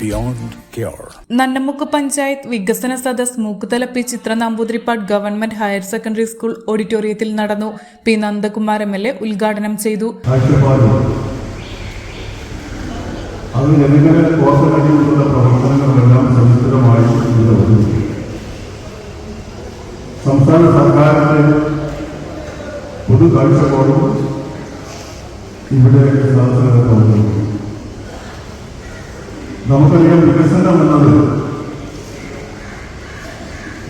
beyond cure Nannamukku panchayat വികസന സദസ് Mookkuthala P Chithra Namboothiripad government higher secondary school ഓഡിറ്റോറിയത്തിൽ നടന്നു. P Nandakumar M L A ഉദ്ഘാടനം ചെയ്തു. അത് എങ്ങനെ കോർത്തിണക്കിയിട്ടുള്ള പ്രവർത്തനങ്ങളെല്ലാം സംസ്കൃതമായി സംസ്ഥാന സർക്കാരിന്റെ പൊതു കാഴ്ചപ്പാടും ഇവിടെ സാധനങ്ങൾ നമുക്കറിയാം വികസനം എന്നത്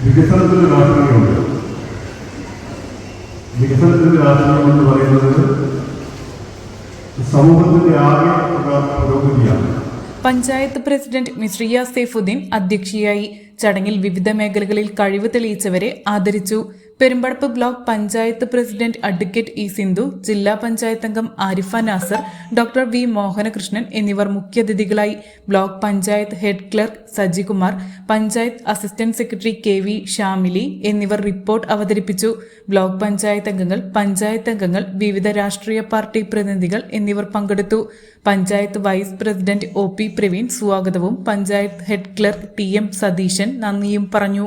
വികസനത്തിന്റെ രാഷ്ട്രീയമുണ്ട്. വികസനത്തിന്റെ രാഷ്ട്രീയം എന്ന് പറയുന്നത് സമൂഹത്തിന്റെ ആകെ പുരോഗതിയാണ്. പഞ്ചായത്ത് പ്രസിഡന്റ് മിശ്രിയ സെയ്ഫുദ്ദീൻ അധ്യക്ഷയായി ചടങ്ങിൽ വിവിധ മേഖലകളിൽ കഴിവ് തെളിയിച്ചവരെ ആദരിച്ചു. Perumpadappu block panchayat president advocate E Sindhu ജില്ലാ പഞ്ചായത്ത് അംഗം ആരിഫ നാസർ ഡോക്ടർ വി മോഹനകൃഷ്ണൻ എന്നിവർ മുഖ്യാതിഥികളായി block panchayat head clerk Sajikumar panchayat assistant secretary K V Shamili എന്നിവർ റിപ്പോർട്ട് അവതരിപ്പിച്ചു. ബ്ലോക്ക് പഞ്ചായത്ത് അംഗങ്ങൾ പഞ്ചായത്ത് അംഗങ്ങൾ വിവിധ രാഷ്ട്രീയ പാർട്ടി പ്രതിനിധികൾ എന്നിവർ പങ്കെടുത്തു. Panchayat vice president O P Praveen സ്വാഗതവും panchayat head clerk T M Satheesan നന്ദിയും പറഞ്ഞു.